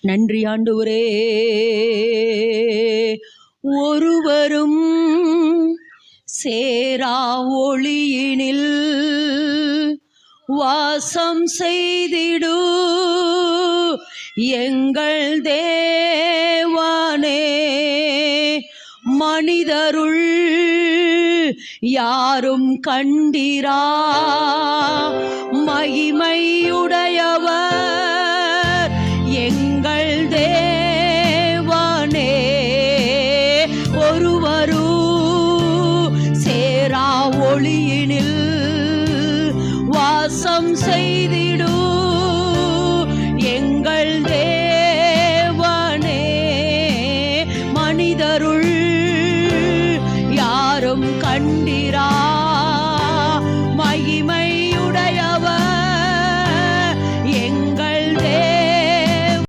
நன்றி ஆண்டவரே. ஒருவரும் சேரா ஒளியினில் வாசம் செய்திடு. எங்கள் தேவானே மனிதருள் யாரும் கண்டிரா. மகிமையுள் ஒளியினில் வாசம் செய்திடு. எங்கள் தேவனே மனிதருள் யாரும் கண்டிரா